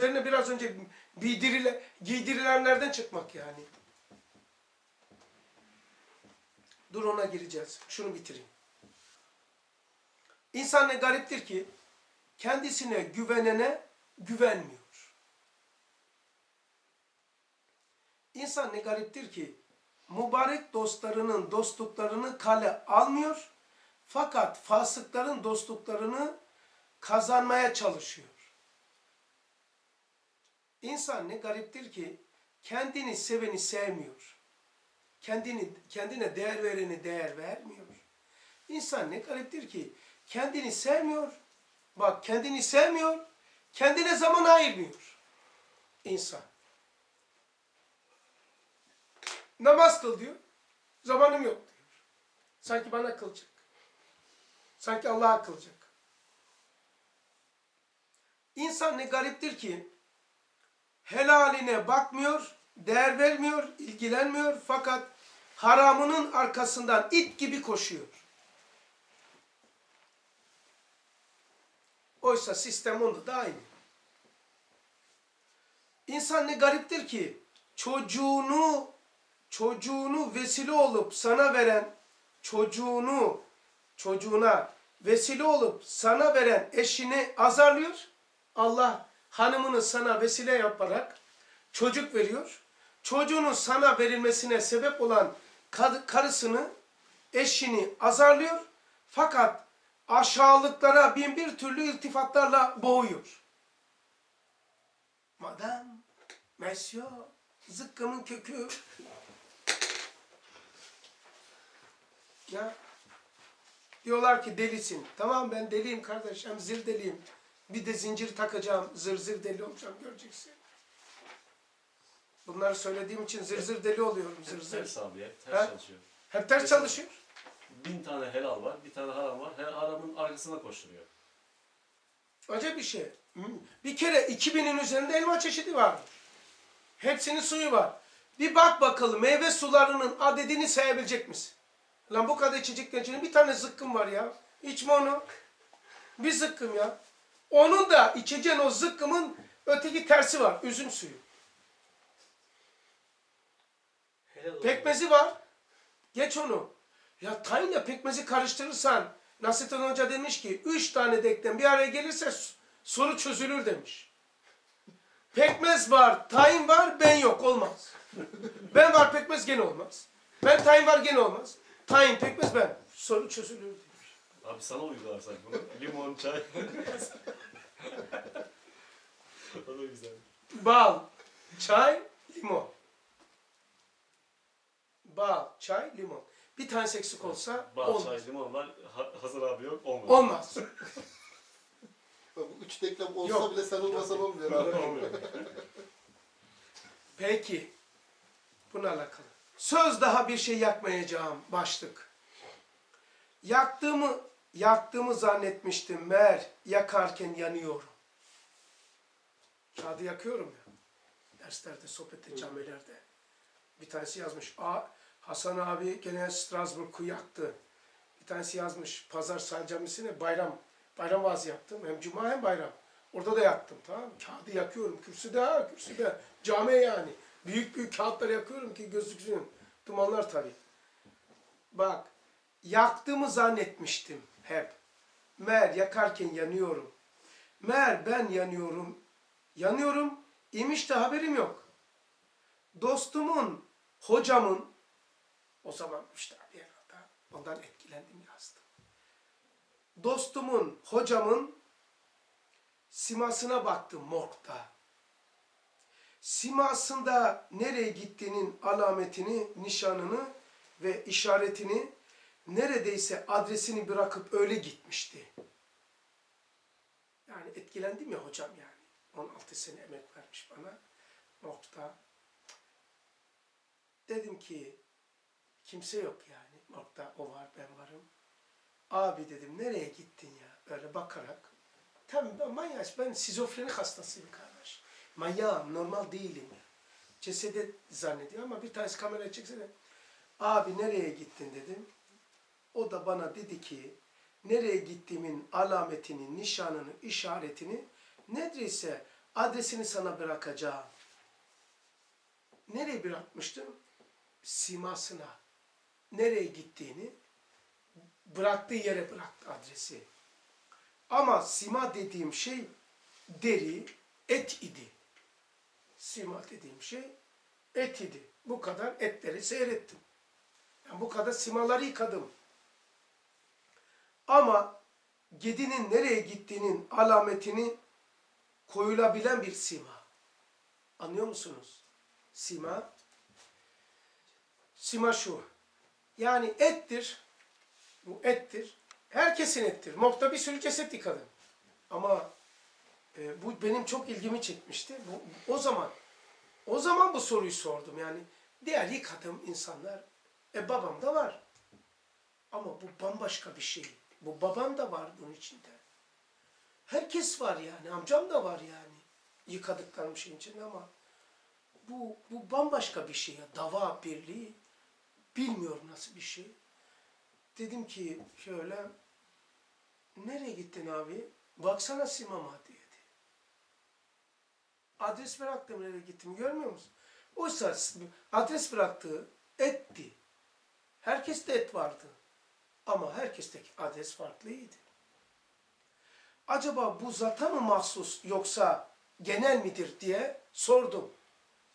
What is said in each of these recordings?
Üzerine biraz önce giydirile, giydirilenlerden çıkmak yani. Dur ona gireceğiz. Şunu bitireyim. İnsan ne gariptir ki kendisine güvenene güvenmiyor. İnsan ne gariptir ki mübarek dostlarının dostluklarını kale almıyor fakat fasıkların dostluklarını kazanmaya çalışıyor. İnsan ne gariptir ki kendini seveni sevmiyor. Kendini kendine değer vereni değer vermiyor. İnsan ne gariptir ki kendini sevmiyor. Bak kendini sevmiyor. Kendine zaman ayırmıyor. İnsan. Namaz kıl diyor. Zamanım yok diyor. Sanki bana kılacak. Sanki Allah'a kılacak. İnsan ne gariptir ki helaline bakmıyor, değer vermiyor, ilgilenmiyor fakat haramının arkasından it gibi koşuyor. Oysa sistem onda da aynı. İnsan ne gariptir ki çocuğunu çocuğunu vesile olup sana veren çocuğunu çocuğuna vesile olup sana veren eşini azarlıyor. Allah hanımını sana vesile yaparak çocuk veriyor. Çocuğunun sana verilmesine sebep olan karısını, eşini azarlıyor. Fakat aşağılıklara bin bir türlü iltifatlarla boğuyor. Madam, monsieur, zıkkımın kökü. Ya diyorlar ki delisin. Tamam ben deliyim kardeşim, zır deliyim. Bir de zincir takacağım, zır zır deli olacağım göreceksin. Bunları söylediğim için zır zır deli oluyorum, zır zır. Ters abi hep Ha? ters çalışıyor. Hep ters çalışıyor. Bin tane helal var, bir tane haram var. Her haramın arkasına koşturuyor. Acayip bir şey. Hı. Bir kere 2000'in üzerinde elma çeşidi var. Hepsinin suyu var. Bir bak bakalım meyve sularının adedini sayabilecek misin? Lan bu kadar içeceklerin içinde bir tane zıkkım var ya. İçme onu. Bir zıkkım ya. Onun da içeceğin o zıkkımın öteki tersi var. Üzüm suyu. Helal. Pekmezi var. Geç onu. Ya tayinle pekmezi karıştırırsan Nasrettin Hoca demiş ki üç tane dekten bir araya gelirse soru çözülür demiş. Pekmez var, tayin var, ben yok olmaz. Ben var pekmez gene olmaz. Ben tayin var gene olmaz. Tayin pekmez ben. Soru çözülür demiş. Abi sana uygularsak bunu. Limon, çay. o da güzel. Bal, çay, limon. Bal, çay, limon. Bir tanesi eksik olsa Bal, olmaz. çay, limon var. Ha- hazır abi yok. Olmuyor. Olmaz. Bu üç denklem olsa Yok. bile sen olmasan olmuyor abi. Olmuyor. Peki. Buna alakalı. Söz daha bir şey yakmayacağım. Başlık. Yaktığımı, yaktığımı zannetmiştim. Meğer yakarken yanıyorum. Kağıdı yakıyorum ya. Derslerde, sohbette, camilerde. Bir tanesi yazmış. A, Hasan abi gene Strasbourg'u yaktı. Bir tanesi yazmış. Pazar Sahil Camisi'ne bayram, bayram vaazı yaptım. Hem cuma hem bayram. Orada da yaktım tamam mı? Kağıdı yakıyorum. Kürsüde ha, kürsüde. Cami yani. Büyük büyük kağıtları yakıyorum ki gözüksün. Dumanlar tabii. Bak, yaktığımı zannetmiştim hep. Meğer yakarken yanıyorum. Meğer ben yanıyorum, yanıyorum, imiş de haberim yok. Dostumun, hocamın, o zaman işte bir arada ondan etkilendim yazdım. Dostumun, hocamın simasına baktım morgda. Simasında nereye gittiğinin alametini, nişanını ve işaretini neredeyse adresini bırakıp öyle gitmişti. Yani etkilendim ya hocam yani. 16 sene emek vermiş bana. Morgda. Dedim ki kimse yok yani. Morgda o var ben varım. Abi dedim nereye gittin ya? Öyle bakarak. Tamam ben manyak. Ben şizofreni hastasıyım kardeş. Manyağım. Normal değilim. Cesedi zannediyor ama bir tanesi kameraya çekse de abi nereye gittin dedim. O da bana dedi ki nereye gittiğimin alametini, nişanını, işaretini neredeyse Adresini sana bırakacağım. Nereye bırakmıştım? Simasına. Nereye gittiğini bıraktığı yere bıraktı adresi. Ama sima dediğim şey deri, et idi. Sima dediğim şey et idi. Bu kadar etleri seyrettim. Yani bu kadar simaları yıkadım. Ama gedinin nereye gittiğinin alametini koyulabilen bir sima. Anlıyor musunuz? Sima. Sima şu. Yani ettir. Bu ettir. Herkesin ettir. Mokta bir sürü ceset yıkadım. Ama e, bu benim çok ilgimi çekmişti. Bu, o zaman o zaman bu soruyu sordum. Yani diğer yıkadığım insanlar e babam da var. Ama bu bambaşka bir şey. Bu babam da var bunun içinde. Herkes var yani. Amcam da var yani. Yıkadıklarım şeyin içinde ama bu, bu bambaşka bir şey. ya. Dava birliği. Bilmiyorum nasıl bir şey. Dedim ki şöyle nereye gittin abi? Baksana Simama dedi. Adres bıraktım nereye gittim görmüyor musun? Oysa adres bıraktığı etti. Herkeste et vardı. Ama herkesteki adres farklıydı. Acaba bu zata mı mahsus yoksa genel midir diye sordum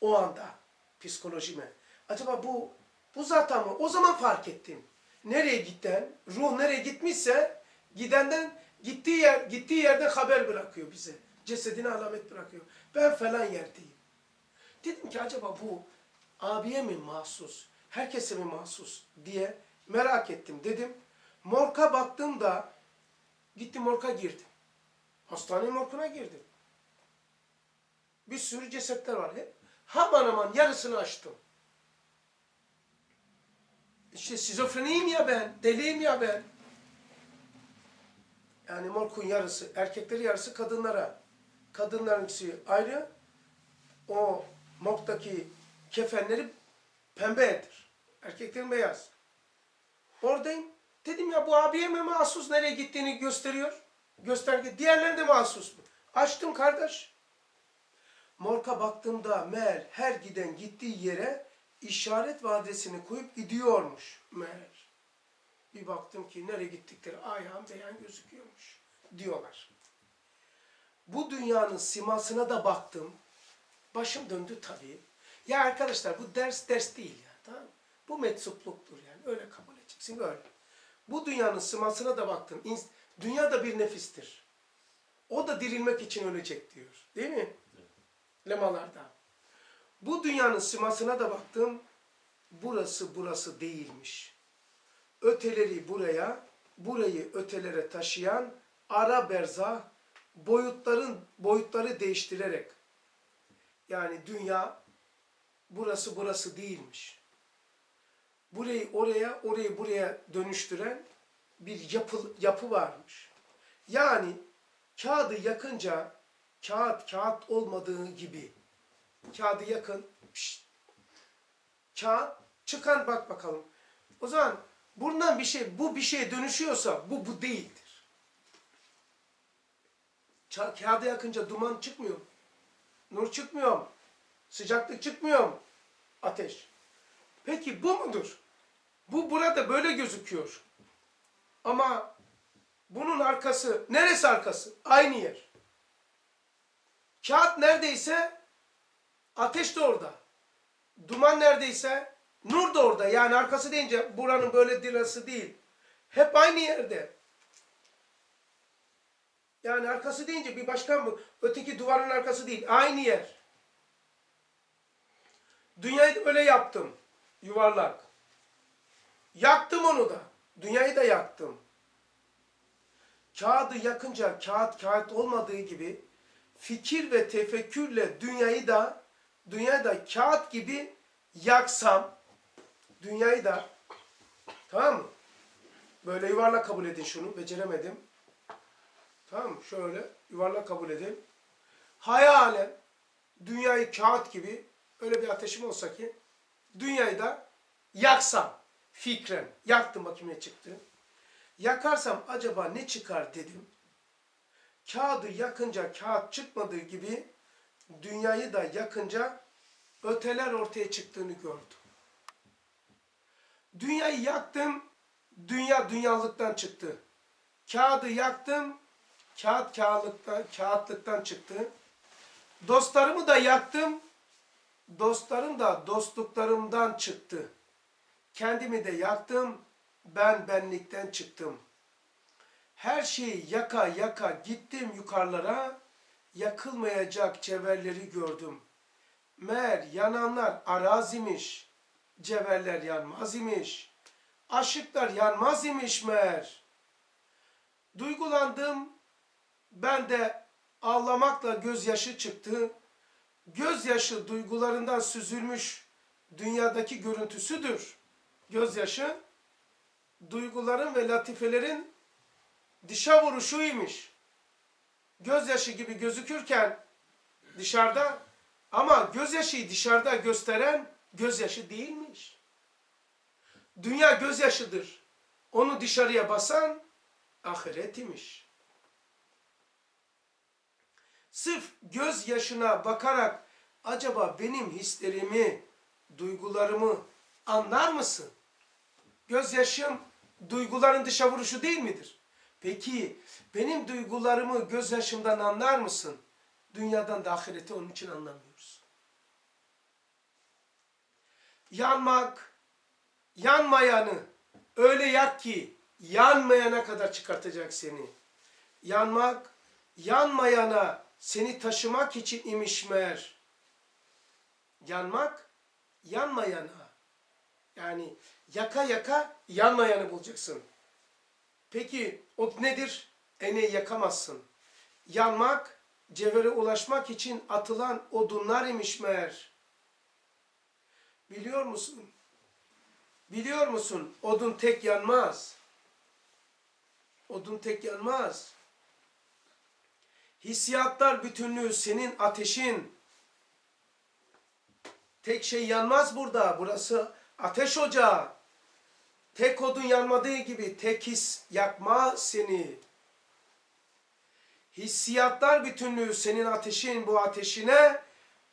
o anda psikolojime. Acaba bu bu zata mı? O zaman fark ettim. Nereye gitten, ruh nereye gitmişse gidenden gittiği yer gittiği yerde haber bırakıyor bize. Cesedine alamet bırakıyor. Ben falan yerdeyim. Dedim ki acaba bu abiye mi mahsus, herkese mi mahsus diye merak ettim dedim. Morka baktım da gittim morka girdim. Hastane morkuna girdim. Bir sürü cesetler var. Hep Aman aman yarısını açtım. İşte şizofreniyim ya ben, deliyim ya ben. Yani morkun yarısı, erkekleri yarısı kadınlara. Kadınlarınkisi ayrı. O morgdaki kefenleri pembedir. Erkeklerin beyaz. Oradayım. Dedim ya bu abiye mi mahsus nereye gittiğini gösteriyor. Gösterge. Diğerlerine de mahsus mu? Açtım kardeş. Morka baktığımda meğer her giden gittiği yere işaret ve adresini koyup gidiyormuş meğer. Bir baktım ki nereye gittikleri ayağım beyan gözüküyormuş diyorlar. Bu dünyanın simasına da baktım. Başım döndü tabii. Ya arkadaşlar bu ders ders değil ya. Tamam? Bu metsupluktur yani. Öyle edeceksin. Öyle. Bu dünyanın simasına da baktım. İns- Dünya da bir nefistir. O da dirilmek için ölecek diyor. Değil mi? Lemalarda. Bu dünyanın simasına da baktım. Burası burası değilmiş. Öteleri buraya, burayı ötelere taşıyan ara berzah boyutların boyutları değiştirerek yani dünya burası burası değilmiş. Burayı oraya, orayı buraya dönüştüren bir yapı, yapı varmış. Yani kağıdı yakınca kağıt kağıt olmadığı gibi kağıdı yakın pişt, kağıt çıkan bak bakalım. O zaman bundan bir şey bu bir şeye dönüşüyorsa bu bu değildir. Ça- Kağıdı yakınca duman çıkmıyor. Nur çıkmıyor. Sıcaklık çıkmıyor. Ateş. Peki bu mudur? Bu burada böyle gözüküyor. Ama bunun arkası, neresi arkası? Aynı yer. Kağıt neredeyse ateş de orada. Duman neredeyse nur da orada. Yani arkası deyince buranın böyle dirası değil. Hep aynı yerde. Yani arkası deyince bir başka mı? Öteki duvarın arkası değil. Aynı yer. Dünyayı da öyle yaptım. Yuvarlak. Yaktım onu da. Dünyayı da yaktım. Kağıdı yakınca kağıt kağıt olmadığı gibi fikir ve tefekkürle dünyayı da dünyayı da kağıt gibi yaksam dünyayı da tamam mı? Böyle yuvarlak kabul edin şunu. Beceremedim. Tamam mı? Şöyle yuvarlak kabul edin. Hayalen dünyayı kağıt gibi öyle bir ateşim olsa ki dünyayı da yaksam fikren. Yaktım bakayım çıktı. Yakarsam acaba ne çıkar dedim. Kağıdı yakınca kağıt çıkmadığı gibi dünyayı da yakınca öteler ortaya çıktığını gördüm. Dünyayı yaktım, dünya dünyalıktan çıktı. Kağıdı yaktım, kağıt kağıtlıktan, kağıtlıktan çıktı. Dostlarımı da yaktım, dostlarım da dostluklarımdan çıktı. Kendimi de yaktım, ben benlikten çıktım. Her şeyi yaka yaka gittim yukarılara, yakılmayacak cevherleri gördüm. Meğer yananlar arazimiş, cevherler yanmaz imiş. Aşıklar yanmaz imiş meğer. Duygulandım, ben de ağlamakla gözyaşı çıktı. Gözyaşı duygularından süzülmüş dünyadaki görüntüsüdür. Gözyaşı duyguların ve latifelerin dışa vuruşuymuş. Gözyaşı gibi gözükürken dışarıda ama gözyaşıyı dışarıda gösteren gözyaşı değilmiş. Dünya gözyaşıdır. Onu dışarıya basan ahiret imiş. Sırf gözyaşına bakarak acaba benim hislerimi, duygularımı anlar mısın? Gözyaşım duyguların dışa vuruşu değil midir? Peki benim duygularımı gözyaşımdan anlar mısın? Dünyadan da ahireti onun için anlamıyoruz. Yanmak, yanmayanı öyle yak ki yanmayana kadar çıkartacak seni. Yanmak, yanmayana seni taşımak için imiş meğer. Yanmak, yanmayana. Yani yaka yaka yanmayanı bulacaksın. Peki o nedir? Eneği yakamazsın. Yanmak, cevhere ulaşmak için atılan odunlar imiş meğer. Biliyor musun? Biliyor musun? Odun tek yanmaz. Odun tek yanmaz. Hissiyatlar bütünlüğü senin ateşin. Tek şey yanmaz burada. Burası ateş ocağı. Tek odun yanmadığı gibi tek his yakmaz seni. Hissiyatlar bütünlüğü senin ateşin bu ateşine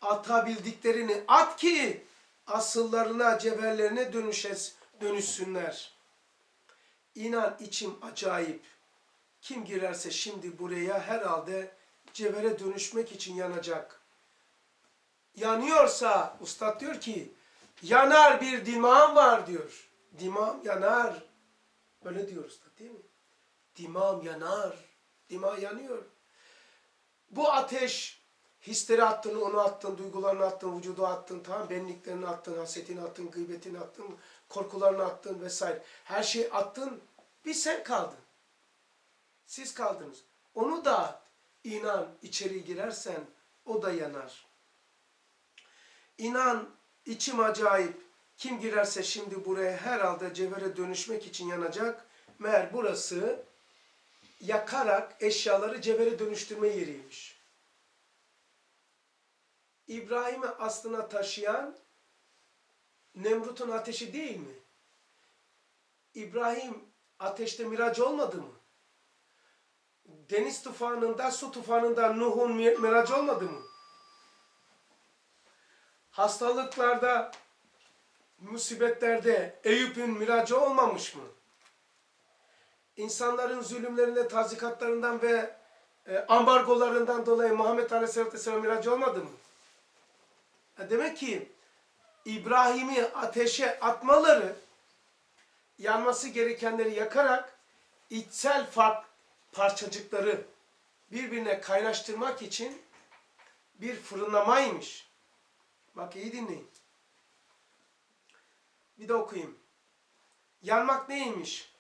atabildiklerini at ki asıllarına, cevherlerine dönüşes, dönüşsünler. İnan içim acayip. Kim girerse şimdi buraya herhalde cevhere dönüşmek için yanacak. Yanıyorsa ustad diyor ki yanar bir dimağım var diyor. Dimağım yanar. Öyle diyor ustad değil mi? Dimağım yanar. Dima yanıyor. Bu ateş hisleri attın, onu attın, duygularını attın, vücudu attın, tamam benliklerini attın, hasetini attın, gıybetini attın, korkularını attın vesaire. Her şeyi attın, bir sen kaldın. Siz kaldınız. Onu da. İnan içeri girersen o da yanar. İnan içim acayip. Kim girerse şimdi buraya herhalde cevhere dönüşmek için yanacak. Meğer burası yakarak eşyaları cevhere dönüştürme yeriymiş. İbrahim'i aslına taşıyan Nemrut'un ateşi değil mi? İbrahim ateşte miraç olmadı mı? Deniz tufanında, su tufanında Nuh'un mi- miracı olmadı mı? Hastalıklarda, musibetlerde Eyüp'ün miracı olmamış mı? İnsanların zulümlerinde, tazikatlarından ve e, ambargolarından dolayı Muhammed Aleyhisselatü Vesselam miracı olmadı mı? Ha, Demek ki İbrahim'i ateşe atmaları, yanması gerekenleri yakarak içsel fark parçacıkları birbirine kaynaştırmak için bir fırınlamaymış. Bak iyi dinleyin. Bir de okuyayım. Yanmak neymiş?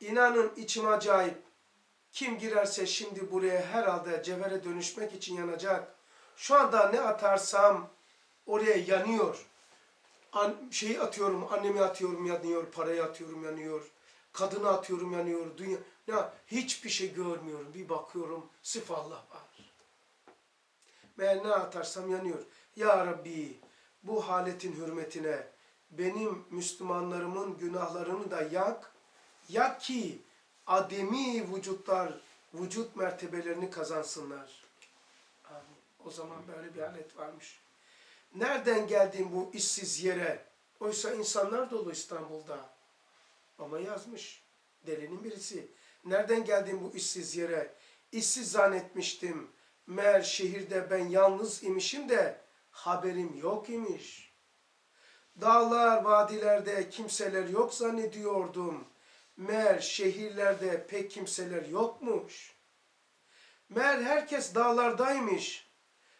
İnanın içim acayip. Kim girerse şimdi buraya herhalde cevhere dönüşmek için yanacak. Şu anda ne atarsam oraya yanıyor. An şeyi atıyorum, annemi atıyorum yanıyor, parayı atıyorum yanıyor. Kadını atıyorum yanıyor, dünya. Ya hiçbir şey görmüyorum. Bir bakıyorum, sırf Allah var. Meğer ne atarsam yanıyor. Ya Rabbi bu haletin hürmetine benim Müslümanlarımın günahlarını da yak. Yak ki ademi vücutlar vücut mertebelerini kazansınlar. Amin. O zaman böyle bir alet varmış. Nereden geldin bu işsiz yere? Oysa insanlar dolu İstanbul'da. Ama yazmış. Delinin birisi. Nereden geldin bu işsiz yere? İşsiz zannetmiştim. Meğer şehirde ben yalnız imişim de haberim yok imiş. Dağlar, vadilerde kimseler yok zannediyordum. Meğer şehirlerde pek kimseler yokmuş. Meğer herkes dağlardaymış.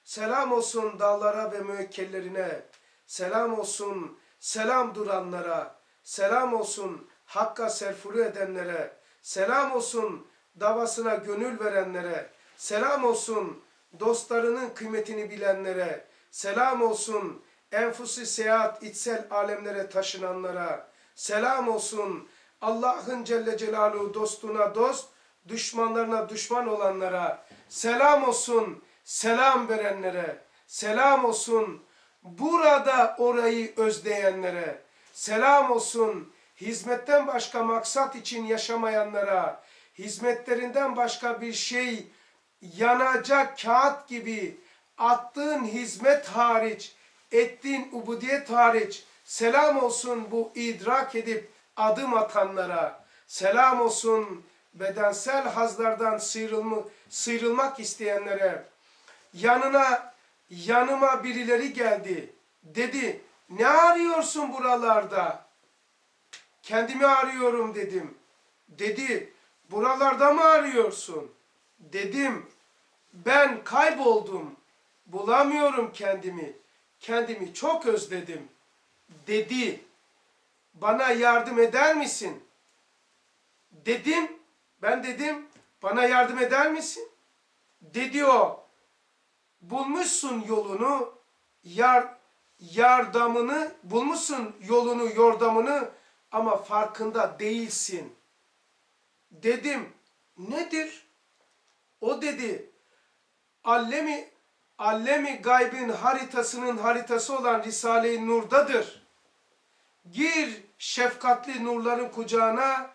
Selam olsun dağlara ve müekkellerine. Selam olsun selam duranlara. Selam olsun hakka serfuru edenlere. Selam olsun davasına gönül verenlere. Selam olsun dostlarının kıymetini bilenlere. Selam olsun enfusi seyahat içsel alemlere taşınanlara. Selam olsun Allah'ın Celle Celaluhu dostuna dost, düşmanlarına düşman olanlara. Selam olsun selam verenlere. Selam olsun burada orayı özleyenlere. Selam olsun hizmetten başka maksat için yaşamayanlara. Hizmetlerinden başka bir şey yanacak kağıt gibi attığın hizmet hariç, ettiğin ubudiyet hariç selam olsun bu idrak edip adım atanlara. Selam olsun bedensel hazlardan sıyrılma, sıyrılmak isteyenlere. Yanına yanıma birileri geldi. Dedi ne arıyorsun buralarda? Kendimi arıyorum dedim. Dedi buralarda mı arıyorsun? Dedim ben kayboldum. Bulamıyorum kendimi. Kendimi çok özledim. Dedi bana yardım eder misin? Dedim ben dedim bana yardım eder misin? Dedi o bulmuşsun yolunu yar yardamını bulmuşsun yolunu yordamını ama farkında değilsin. Dedim nedir? O dedi Allemi Allemi gaybin haritasının haritası olan Risale-i Nur'dadır. Gir şefkatli nurların kucağına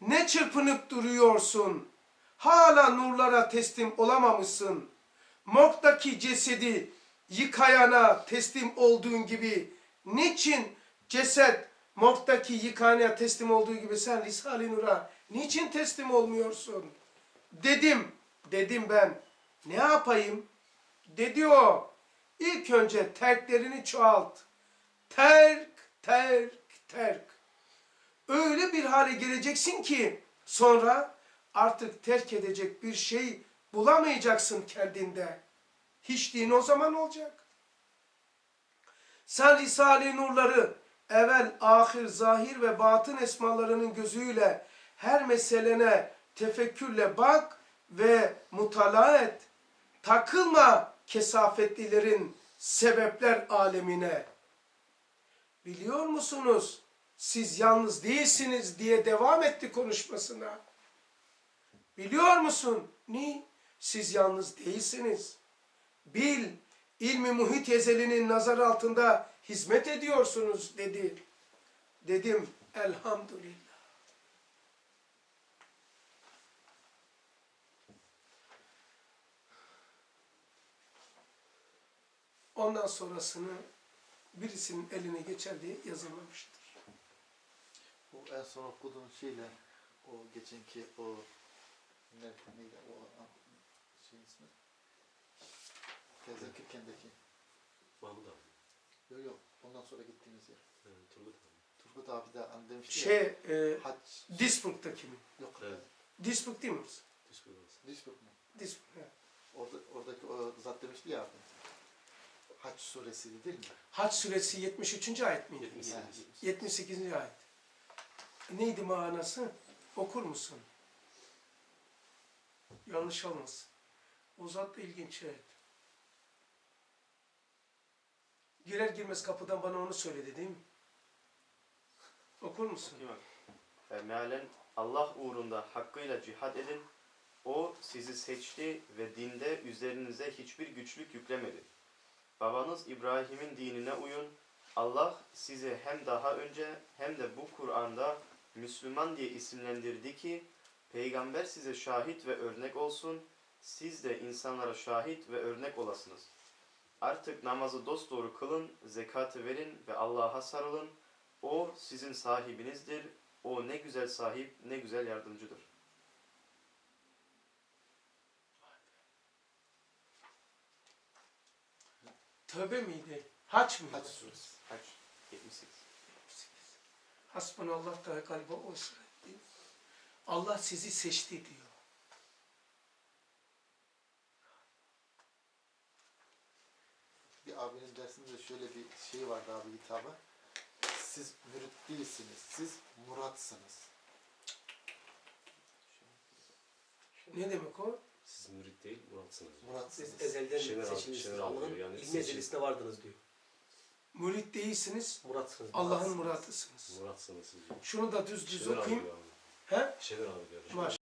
ne çırpınıp duruyorsun? Hala nurlara teslim olamamışsın. Morgdaki cesedi yıkayana teslim olduğun gibi niçin ceset morgdaki yıkanaya teslim olduğu gibi sen Risale-i Nur'a niçin teslim olmuyorsun? Dedim, dedim ben. Ne yapayım? Dedi o. İlk önce terklerini çoğalt. Terk, terk, terk. Öyle bir hale geleceksin ki sonra artık terk edecek bir şey bulamayacaksın kendinde. Hiçliğin o zaman olacak. Sen Risale-i Nurları evvel, ahir, zahir ve batın esmalarının gözüyle her meselene tefekkürle bak ve mutala et. Takılma kesafetlilerin sebepler alemine. Biliyor musunuz? Siz yalnız değilsiniz diye devam etti konuşmasına. Biliyor musun? Ni? Siz yalnız değilsiniz. Bil, ilmi muhit ezelinin nazar altında hizmet ediyorsunuz dedi. Dedim elhamdülillah. Ondan sonrasını birisinin eline geçer diye yazılmamıştır. Bu en son okuduğun şeyle o geçenki o ne, neydi o şey ismi? Tezekirken'deki. Mahmut abi. Yok yok. Ondan sonra gittiğimiz yer. Evet, Turgut abi. Turgut abi de hani demişti Şey, ya. e, Hac. Duisburg'daki mi? Yok. Evet. Duisburg değil mi orası? Duisburg mu? Duisburg, evet. Orada, oradaki o zat demişti ya abi. Haç suresi değil mi? Haç suresi 73. ayet miydi? 78. Yani. 78. ayet. Neydi manası? Okur musun? Yanlış olmasın. O zat da ilginç evet. Girer girmez kapıdan bana onu söyledi değil mi? Okur musun? Değil mi? E, mealen Allah uğrunda hakkıyla cihad edin. O sizi seçti ve dinde üzerinize hiçbir güçlük yüklemedi. Babanız İbrahim'in dinine uyun. Allah sizi hem daha önce hem de bu Kur'an'da Müslüman diye isimlendirdi ki peygamber size şahit ve örnek olsun. Siz de insanlara şahit ve örnek olasınız. Artık namazı dosdoğru kılın, zekatı verin ve Allah'a sarılın. O sizin sahibinizdir. O ne güzel sahip, ne güzel yardımcıdır. Tövbe miydi? Haç mıydı? Hac suresi. Haç 78. Hasbunallah da galiba o sıra değil? Allah sizi seçti diyor. Bir abinin dersinde şöyle bir şey vardı abi hitabı. Siz mürit değilsiniz, siz muratsınız. Ne demek o? Siz mürit değil, muratsınız. Muratsınız. Siz ezelden Şener seçilmişsiniz. Şener Allah'ın diyor. Yani ilmi ezelisine vardınız diyor. Mürit değilsiniz, Muratsınız. Allah'ın muratsınız. muradısınız. Muratsınız siz. diyor. Şunu da düz düz Şener abi okuyayım. diyor. He? Şener abi diyor. Maş.